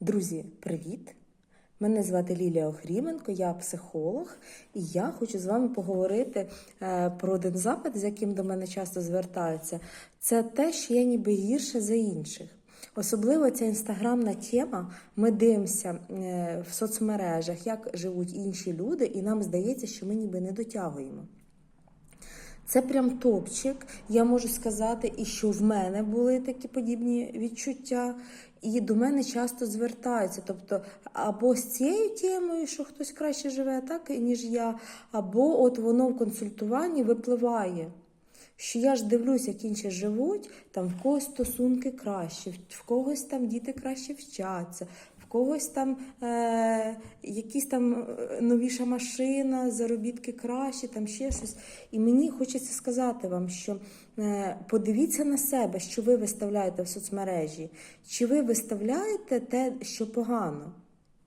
Друзі, привіт! Мене звати Лілія Охріменко, я психолог, і я хочу з вами поговорити е, про один запит, з яким до мене часто звертаються. Це те, що я ніби гірше за інших. Особливо ця інстаграмна тема. Ми дивимося е, в соцмережах, як живуть інші люди, і нам здається, що ми ніби не дотягуємо. Це прям топчик. Я можу сказати, і що в мене були такі подібні відчуття, і до мене часто звертаються. Тобто, або з цією темою, що хтось краще живе, так ніж я, або от воно в консультуванні випливає. Що я ж дивлюся, як інші живуть, там в когось стосунки краще, в когось там діти краще вчаться, когось там е, якісь там е, новіша машина, заробітки кращі, там ще щось. І мені хочеться сказати вам, що е, подивіться на себе, що ви виставляєте в соцмережі, чи ви виставляєте те, що погано.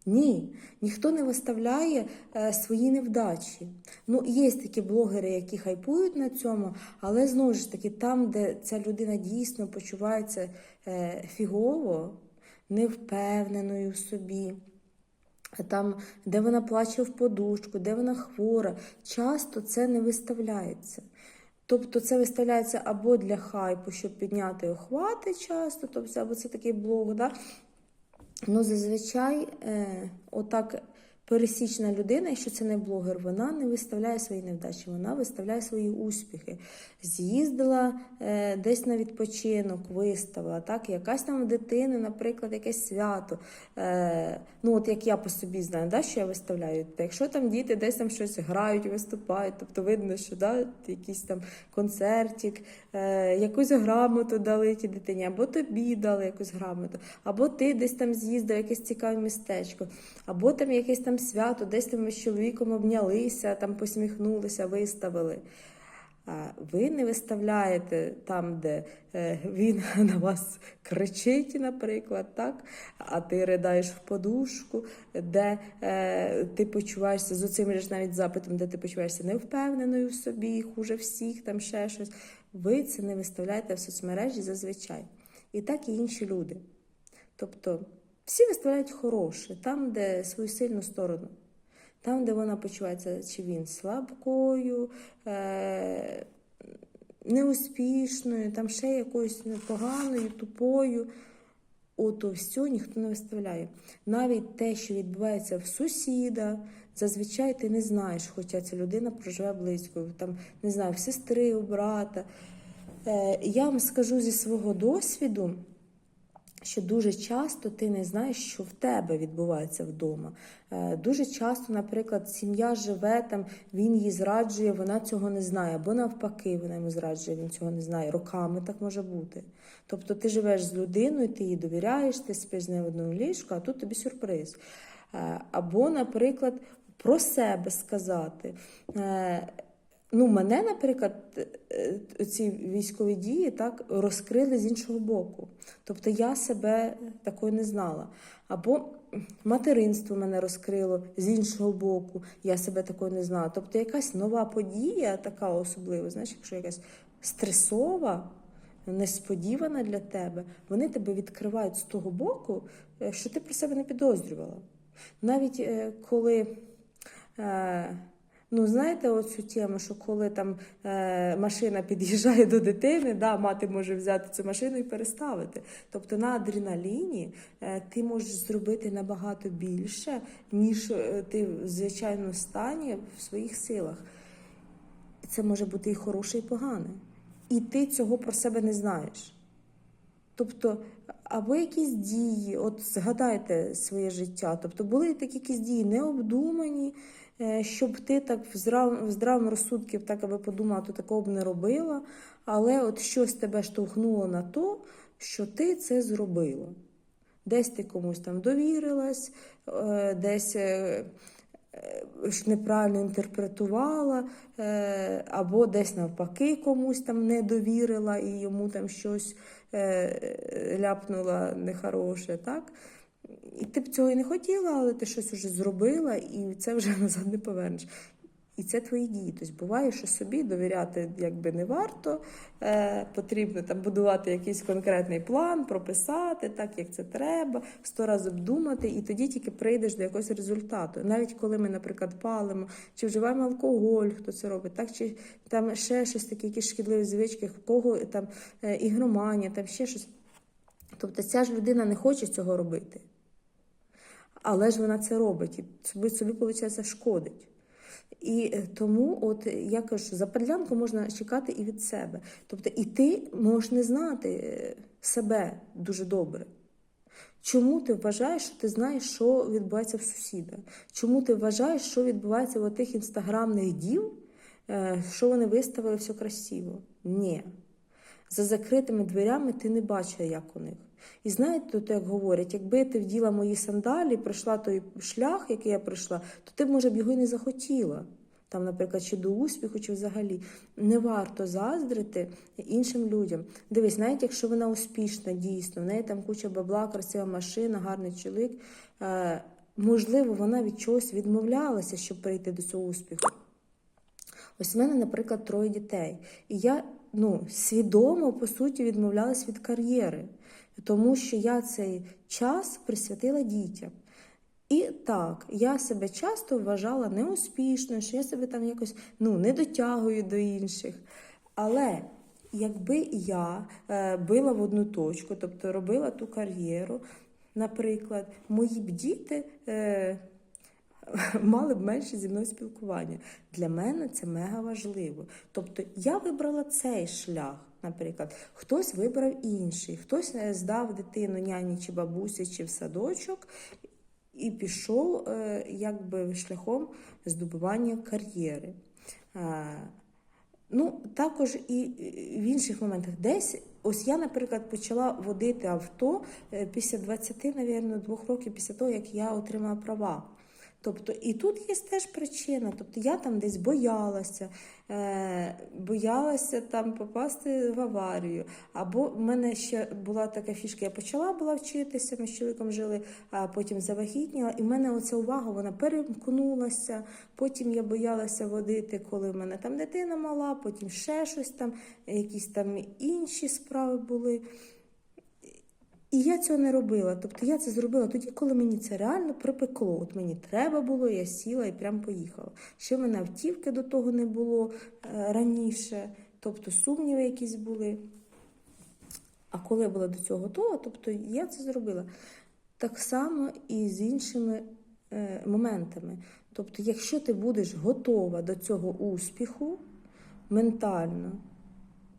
Ні, ніхто не виставляє е, свої невдачі. Ну, є такі блогери, які хайпують на цьому, але знову ж таки, там, де ця людина дійсно почувається е, фігово, невпевненою в собі. Там, де вона плаче в подушку, де вона хвора, часто це не виставляється. Тобто це виставляється або для хайпу, щоб підняти охвати часто, тобто, або це такий блог, да? Ну, зазвичай, е, отак пересічна людина, якщо це не блогер, вона не виставляє свої невдачі, вона виставляє свої успіхи. З'їздила е, десь на відпочинок, виставила, так, якась там в дитини, наприклад, якесь свято. Е, ну, от як я по собі знаю, да, що я виставляю. Та якщо там діти десь там щось грають, виступають, тобто видно, що да, якийсь там концертик, е, якусь грамоту дали ті дитині, або тобі дали якусь грамоту, або ти десь там з'їздив, якесь цікаве містечко, або там якесь там свято, десь там з чоловіком обнялися, там посміхнулися, виставили. Ви не виставляєте там, де е, він на вас кричить, наприклад, так? а ти ридаєш в подушку, де е, ти почуваєшся з оцим навіть запитом, де ти почуваєшся невпевненою в собі, хуже всіх, там ще щось. Ви це не виставляєте в соцмережі зазвичай. І так і інші люди. Тобто всі виставляють хороше, там, де свою сильну сторону. Там, де вона почувається, чи він слабкою, е- неуспішною, там ще якоюсь поганою, тупою. Ото все ніхто не виставляє. Навіть те, що відбувається в сусіда, зазвичай ти не знаєш, хоча ця людина проживе близько, там, не знаю, в сестри, у брата. Е- я вам скажу зі свого досвіду що дуже часто ти не знаєш, що в тебе відбувається вдома. Е, Дуже часто, наприклад, сім'я живе там, він її зраджує, вона цього не знає, або навпаки, вона йому зраджує, він цього не знає. Роками так може бути. Тобто ти живеш з людиною, ти їй довіряєш, ти спиш з нею в одному ліжку, а тут тобі сюрприз. Е, Або, наприклад, про себе сказати. Ну, мене, наприклад, е, ці військові дії так розкрили з іншого боку. Тобто я себе такою не знала. Або материнство мене розкрило з іншого боку, я себе такою не знала. Тобто якась нова подія, така особлива, знаєш, якщо якась стресова, несподівана для тебе, вони тебе відкривають з того боку, е, що ти про себе не підозрювала. Навіть е, коли. Ну, знаєте, оцю тему, що коли там е, машина під'їжджає до дитини, да, мати може взяти цю машину і переставити. Тобто на адреналіні е, ти можеш зробити набагато більше, ніж е, ти в звичайному стані в своїх силах. Це може бути і хороше, і погане. І ти цього про себе не знаєш. Тобто, або якісь дії, от згадайте своє життя, тобто були такі якісь дії необдумані. Е, щоб ти так в здрав, в здравому розсудки так аби подумала, то такого б не робила. Але от щось тебе штовхнуло на то, що ти це зробила. Десь ти комусь там довірилась, е, десь е, неправильно інтерпретувала, або десь навпаки комусь там не довірила і йому там щось ляпнула нехороше. так? І ти б цього і не хотіла, але ти щось вже зробила, і це вже назад не повернеш. і це твої дії. Тобто буває, що собі довіряти якби не варто. Е, потрібно там будувати якийсь конкретний план, прописати так, як це треба, сто разів обдумати, і тоді тільки прийдеш до якогось результату. Навіть коли ми, наприклад, палимо чи вживаємо алкоголь, хто це робить, так чи там ще щось таке, якісь шкідливі звички, в кого там е, ігроманія, там ще щось. Тобто ця ж людина не хоче цього робити. Але ж вона це робить і собі, собі виходить, шкодить. І е, тому, от я кажу, западлянку можна чекати і від себе. Тобто, і ти можеш не знати е, себе дуже добре. Чому ти вважаєш, що ти знаєш, що відбувається в сусіда? Чому ти вважаєш, що відбувається в тих інстаграмних дів, е, що вони виставили все красиво? Ні. За закритими дверями ти не бачила, як у них. І знаєте, тут як говорять, якби ти вділа мої сандалі, пройшла той шлях, який я пройшла, то ти може б його й не захотіла. Там, наприклад, чи до успіху, чи взагалі не варто заздрити іншим людям. Дивись, навіть якщо вона успішна, дійсно, в неї там куча бабла, красива машина, гарний чоловік. Е, можливо, вона від чогось відмовлялася, щоб прийти до цього успіху. Ось в мене, наприклад, троє дітей. І я ну, свідомо, по суті, відмовлялась від кар'єри, тому що я цей час присвятила дітям. І так, я себе часто вважала неуспішною, що я себе там якось ну, не дотягую до інших. Але якби я е, била в одну точку, тобто робила ту кар'єру, наприклад, мої б діти. Мали б менше зі мною спілкування. Для мене це мега важливо. Тобто я вибрала цей шлях, наприклад, хтось вибрав інший, хтось е, здав дитину няні чи бабусі, чи в садочок. І пішов е, якби шляхом здобування кар'єри. Е, Ну, також і в інших моментах. Десь, ось я, наприклад, почала водити авто після 20, мабуть, двох років після того, як я отримала права. Тобто, і тут є теж причина. Тобто я там десь боялася, е, боялася там попасти в аварію. Або в мене ще була така фішка, я почала була вчитися, ми з чоловіком жили, а потім завагітніла, і в мене оця увага вона перемкнулася. Потім я боялася водити, коли в мене там дитина мала, потім ще щось там, якісь там інші справи були. І я цього не робила. Тобто я це зробила тоді, коли мені це реально припекло. От мені треба було, я сіла і прям поїхала. Ще в мене автівки до того не було е, раніше, тобто сумніви якісь були. А коли я була до цього готова, тобто я це зробила. Так само і з іншими е, моментами. Тобто, якщо ти будеш готова до цього успіху ментально,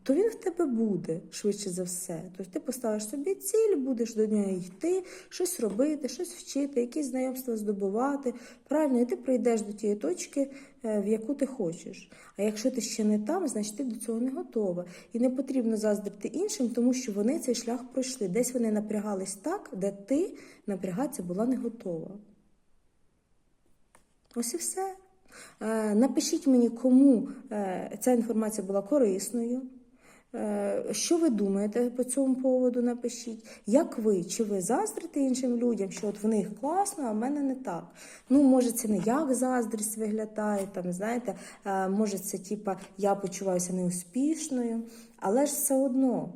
то він в тебе буде швидше за все. Тобто ти поставиш собі ціль, будеш до нього йти, щось робити, щось вчити, якісь знайомства здобувати. Правильно, і ти прийдеш до тієї точки, е, в яку ти хочеш. А якщо ти ще не там, значить ти до цього не готова. І не потрібно заздрити іншим, тому що вони цей шлях пройшли. Десь вони напрягались так, де ти напрягатися була не готова. Ось і все. Е, Напишіть мені, кому е, ця інформація була корисною. Е, Що ви думаєте по цьому поводу? Напишіть. Як ви? Чи ви заздрите іншим людям, що от в них класно, а в мене не так? Ну, може, це не як заздрість виглядає, там, знаєте, е, може, це типа я почуваюся неуспішною, але ж все одно.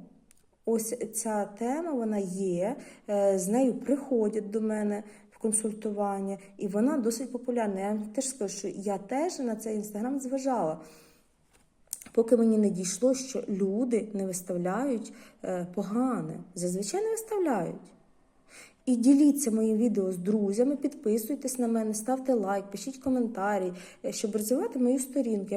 Ось ця тема вона є, е, з нею приходять до мене в консультування, і вона досить популярна. Я теж скажу, що я теж на цей інстаграм зважала. Поки мені не дійшло, що люди не виставляють е, погане, зазвичай не виставляють. І діліться моїм відео з друзями, підписуйтесь на мене, ставте лайк, пишіть коментарі, е, щоб розвивати мою сторінку.